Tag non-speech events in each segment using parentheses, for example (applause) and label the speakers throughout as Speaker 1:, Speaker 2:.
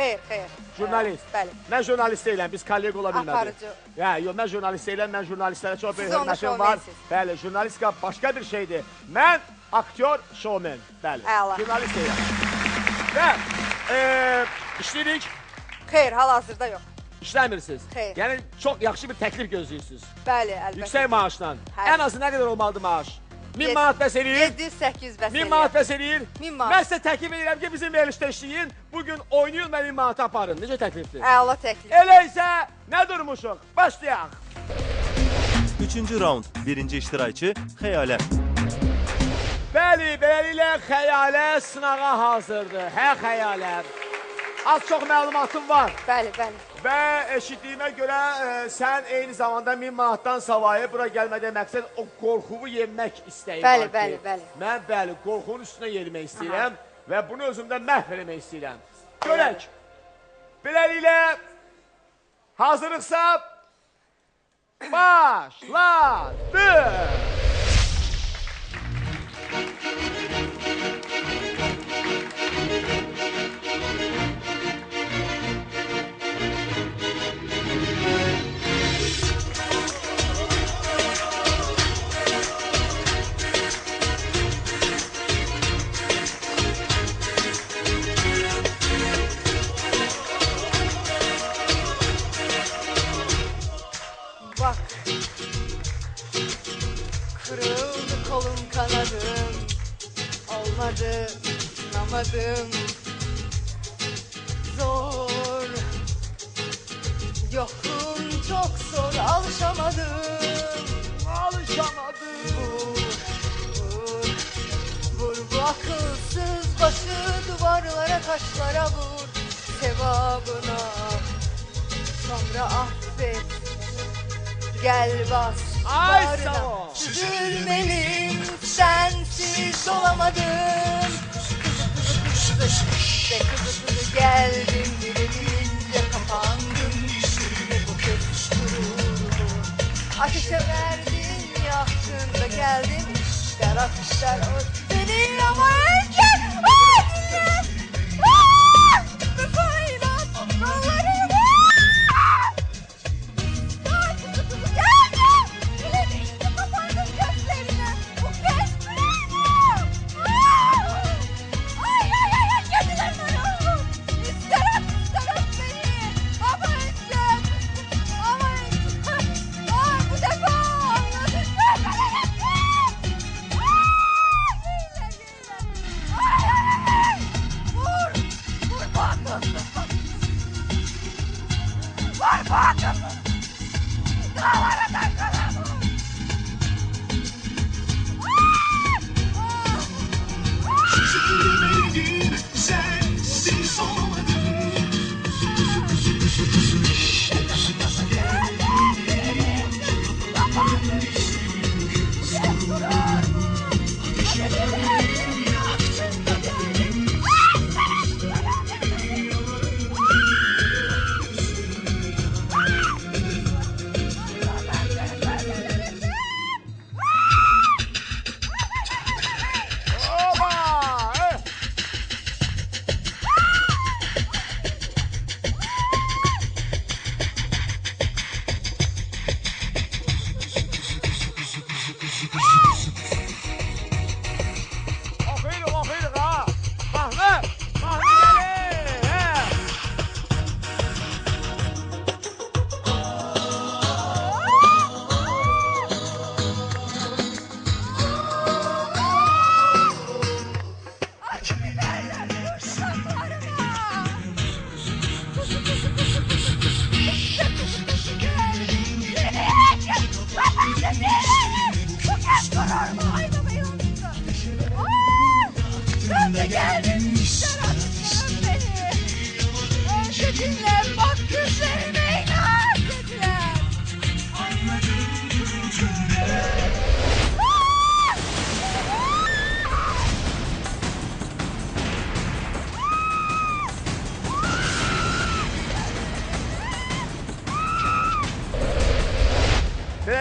Speaker 1: Xeyr, xeyr.
Speaker 2: Jurnalist.
Speaker 1: Ə, Bəli.
Speaker 2: Mən jurnalist deyiləm, biz kollega ola bilmədik.
Speaker 1: Aparıcı.
Speaker 2: Hə, yox, mən jurnalist deyiləm, mən jurnalistlərə çox böyük
Speaker 1: Siz onda
Speaker 2: hörmətim var.
Speaker 1: şovmensiniz.
Speaker 2: Bəli, jurnalistika başqa bir şeydir. Mən aktyor, şovmen. Bəli.
Speaker 1: Əla.
Speaker 2: Jurnalist deyiləm. Və e, işləyirik,
Speaker 1: Xeyr, hal-hazırda yox.
Speaker 2: işləmirsiniz.
Speaker 1: Xeyr.
Speaker 2: Yəni çox yaxşı bir təklif gözləyirsiniz.
Speaker 1: Bəli, əlbəttə.
Speaker 2: Yüksək maaşla.
Speaker 1: Hə.
Speaker 2: Ən azı nə qədər olmalıdır maaş? 1000
Speaker 1: Yed-
Speaker 2: manat bəs eləyir?
Speaker 1: 700-800 bəs
Speaker 2: 1000
Speaker 1: eləyər.
Speaker 2: manat bəs eləyir?
Speaker 1: 1000 manat.
Speaker 2: Mən sizə təklif edirəm ki, bizim verilişdə işləyin. Bugün oynayın və 1000 manat aparın. Necə təklifdir?
Speaker 1: Əla təklif.
Speaker 2: Elə isə nə durmuşuq? Başlayaq.
Speaker 3: Üçüncü raund. Birinci iştirakçı Xəyalə.
Speaker 2: Bəli, beləliklə xəyalə sınağa hazırdır. Hə xəyalə. Az çox məlumatım var
Speaker 1: Bəli, bəli.
Speaker 2: Və eşitdiyimə görə e, sən eyni zamanda 1000 manatdan savayı bura gəlmədə məqsəd o qorxuvu yemək istəyi
Speaker 1: Bəli,
Speaker 2: var ki,
Speaker 1: bəli, bəli.
Speaker 2: Mən bəli, qorxunun üstünə yerimək istəyirəm və bunu özümdə məhv eləmək istəyirəm. Görək. Beləliklə hazırlıqsa başladı.
Speaker 1: Olmadı, inanamadım. Zor. Yokun çok zor alışamadım.
Speaker 2: Alışamadım.
Speaker 1: Vur, vur, vur bu akılsız başı duvarlara taşlara vur sevabına. Sonra affet, gel bas
Speaker 2: Ay
Speaker 1: bağrına. Üzülmelim, sensiz olamadım. Kızı kızı kızı işte kızı kızı geldim direnince kapandım. Ve bu gururumu ateşe verdin yaktın da geldim. Atışlar o seni ama önce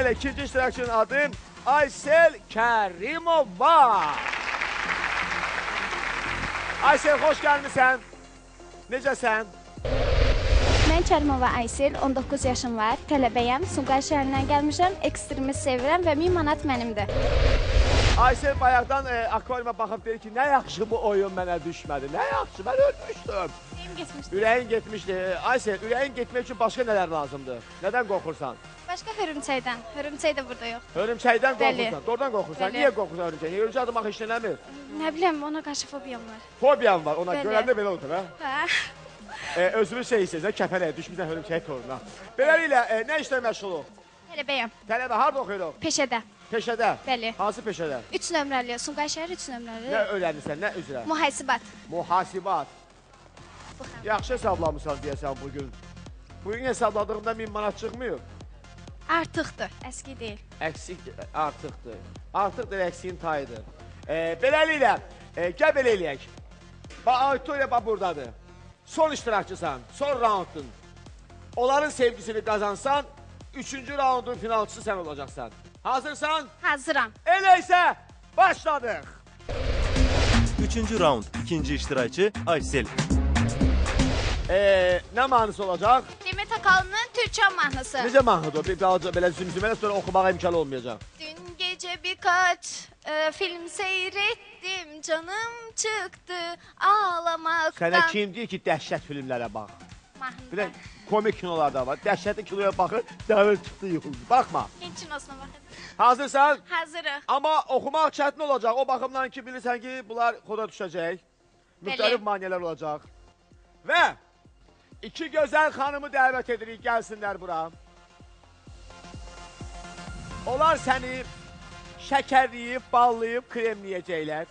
Speaker 2: Belə ikinci iştirakçının adı Aysel Kərimova. Aysel xoş gəlmisən. Necəsən?
Speaker 4: Mən Kərimova Aysel, 19 yaşım var, tələbəyəm, Sumqayıt şəhərindən gəlmişəm, ekstremi sevirəm və 1000 manat mənimdir.
Speaker 2: Aysel bayaqdan e, akvaryuma baxıb deyir ki, nə yaxşı bu oyun mənə düşmədi. Nə yaxşı, mən ölmüşdüm.
Speaker 4: Neyim getmişdi?
Speaker 2: Ürəyin getmişdi. E, Aysel, ürəyin getmək üçün başqa nələr lazımdır? Nədən qorxursan?
Speaker 4: Başqa hörümçəkdən. Hörümçək də burada yox.
Speaker 2: Hörümçəkdən qorxursan. Doğrudan qorxursan. Niyə qorxursan hörümçək? Hörümçək adım axı işlənmir?
Speaker 4: Nə bilim, ona qarşı fobiyam var.
Speaker 2: Fobiyan var. Ona görəndə belə olur, hə?
Speaker 4: Hə? (laughs)
Speaker 2: E, özümüz şey istəyirsən, kəpənəyə düşmüsən hörümçək toruna. Beləliklə, e, nə işlə məşğuluq?
Speaker 4: Tələbəyəm.
Speaker 2: Tələbə harda oxuyuruq?
Speaker 4: Peşədə.
Speaker 2: Peşədə.
Speaker 4: Bəli.
Speaker 2: Hansı peşədə?
Speaker 4: 3 nömrəli, Sumqayıt şəhəri 3
Speaker 2: Nə
Speaker 4: nömrəli.
Speaker 2: öyrənirsən, nə üzrə?
Speaker 4: Mühasibat. Xəbər.
Speaker 2: Yaxşı hesablamısan deyəsən bugün. Bugün hesabladığında 1000 manat çıxmıyor.
Speaker 4: Artıqdır, əski deyil.
Speaker 2: Əksik artıqdır. Artıqdır əksiyin tayıdır. E, beləliklə, e, gəl belə eləyək. Bax, auditoriya bax buradadır. Son iştirakçısan, son raundun. Onların sevgisini qazansan, üçüncü raundun finalçısı sən olacaqsan. Hazırsan?
Speaker 4: Hazıram.
Speaker 2: Elə isə başladıq.
Speaker 3: Üçüncü raund ikinci iştirakçı Aysel.
Speaker 2: E, nə mahnısı olacaq?
Speaker 4: Demet Akalın'ın Türkçe mahnısı.
Speaker 2: Necə mahnıdır? Bir balaca belə zümzümələ sonra oxumağa imkanı olmayacaq.
Speaker 4: Dün gece birkaç e, film seyrettim. Canım çıktı ağlamaktan.
Speaker 2: Sənə kim deyir ki, dəhşət filmlərə bax? Bir də
Speaker 4: Mahnıdan.
Speaker 2: komik kinolar da var. Dəhşətli kinoya baxır, dəvir çıxdı yıxıldı. Baxma.
Speaker 4: Gençin olsun bakın.
Speaker 2: Hazırsan?
Speaker 4: Hazırıq.
Speaker 2: Amma oxumaq çətin olacaq. O baxımdan ki, bilirsən ki, bunlar xoda düşəcək. Müxtəlif maneələr olacaq. Və iki gözəl xanımı dəvət edirik, gəlsinlər bura. Onlar səni şəkərləyib, ballayıb, kremləyəcəklər.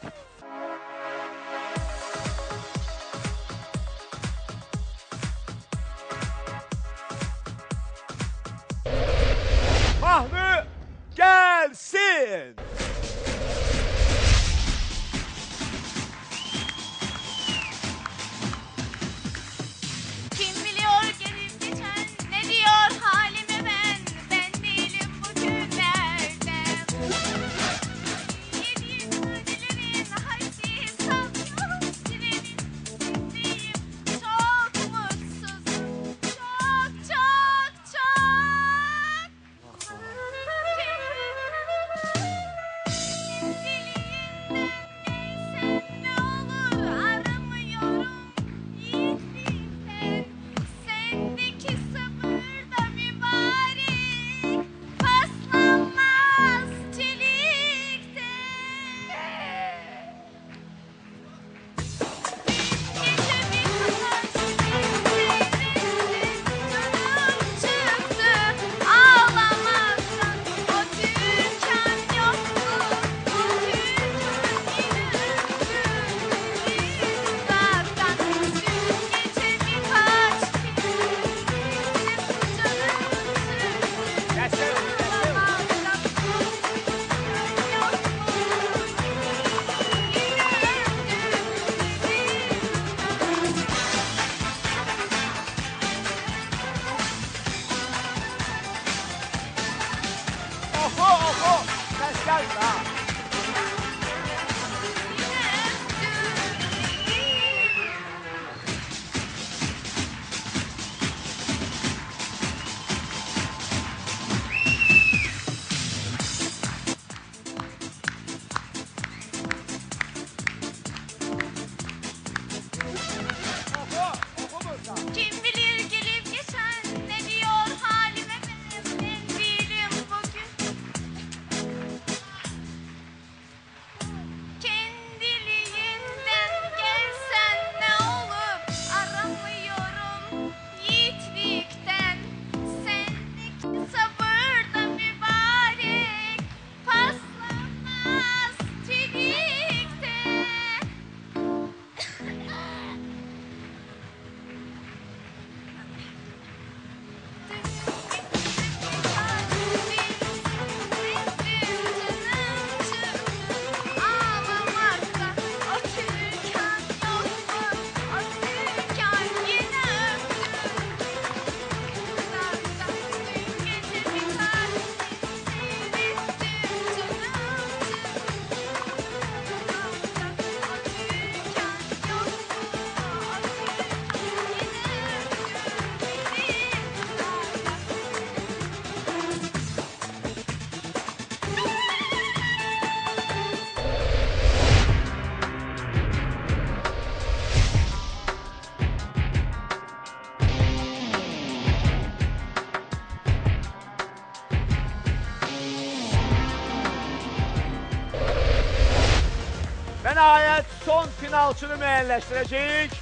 Speaker 2: Son finalçını müəyyənləşdirəcəyik.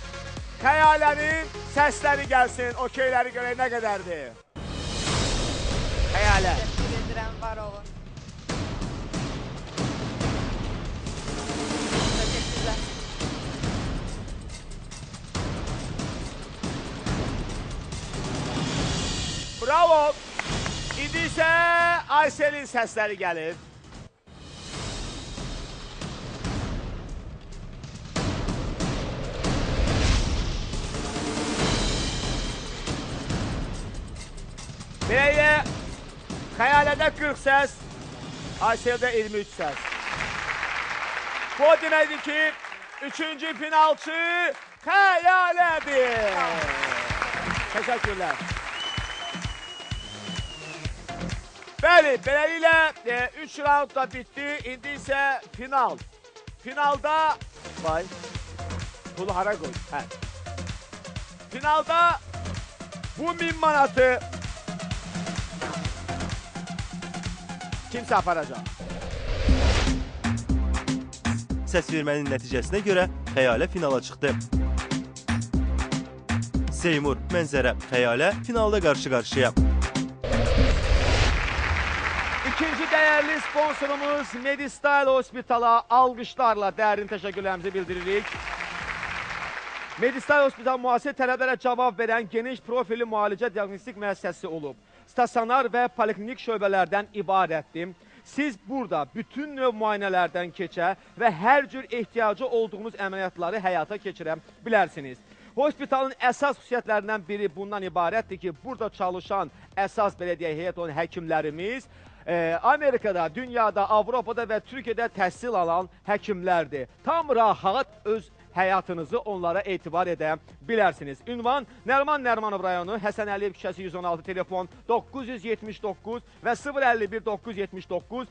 Speaker 2: Xəyalənin səsləri gəlsin, okeyləri görək nə qədərdir. Xəyalə.
Speaker 1: Təşəkkür.
Speaker 2: Bravo. İndi isə Ayselin səsləri gəlir. Beləyə Xəyalədə 40 səs, Ayseldə 23 səs. Bu deməkdir ki, üçüncü finalçı Xəyalədir. Təşəkkürlər. Bəli, beləliklə 3 raund da bitdi. İndi isə final. Finalda vay. Pulu hara qoy? Hə. Finalda bu 1000 manatı kimsə aparacaq.
Speaker 3: Səs vermənin nəticəsinə görə Xəyalə finala çıxdı. Seymur, Mənzərə, Xəyalə finalda qarşı-qarşıya.
Speaker 2: İkinci dəyərli sponsorumuz Medistyle Hospitala alqışlarla dərin təşəkkürlərimizi bildiririk. Medistyle Hospital müasir tələblərə cavab verən geniş profilli müalicə diaqnostik müəssisəsi olub. Stasionar və poliklinik şöbələrdən ibarətdir. Siz burada bütün növ müayinələrdən keçə və hər cür ehtiyacı olduğunuz əməliyyatları həyata keçirə bilərsiniz. Hospitalın əsas xüsusiyyətlərindən biri bundan ibarətdir ki, burada çalışan əsas belə deyək heyət olan həkimlərimiz e, Amerikada, dünyada, Avropada və Türkiyədə təhsil alan həkimlərdir. Tam rahat öz həyatınızı onlara etibar edə bilərsiniz. Ünvan Nərman Nərmanov rayonu, Həsən Əliyev küçəsi 116, telefon 979 və 051 979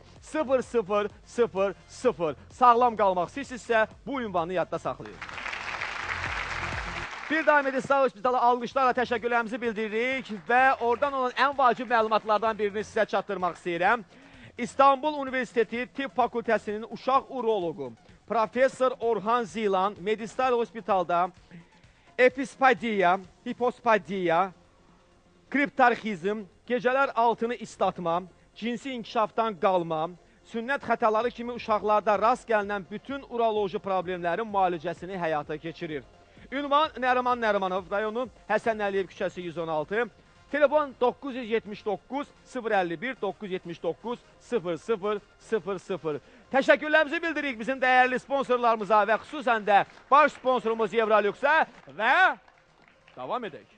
Speaker 2: 0000. Sağlam qalmaq istəyirsinizsə bu ünvanı yadda saxlayın. Bir daha Medistal Hospitalı alqışlarla təşəkkürlərimizi bildiririk və oradan olan ən vacib məlumatlardan birini sizə çatdırmaq istəyirəm. İstanbul Universiteti Tibb Fakültəsinin uşaq uroloqu Professor Orhan Zilan Medistal Hospitalda epispadiya, hipospadiya, kriptarxizm, gecələr altını islatma, cinsi inkişafdan qalma, sünnət xətaları kimi uşaqlarda rast gəlinən bütün uroloji problemlərin müalicəsini həyata keçirir. Ünvan Nəriman Nərimanov rayonu Həsən Əliyev küçəsi 116. Telefon 979 051 979 0000. Təşəkkürlərimizi bildiririk bizim dəyərli sponsorlarımıza və xüsusən də baş sponsorumuz Evrolüksə və davam edək.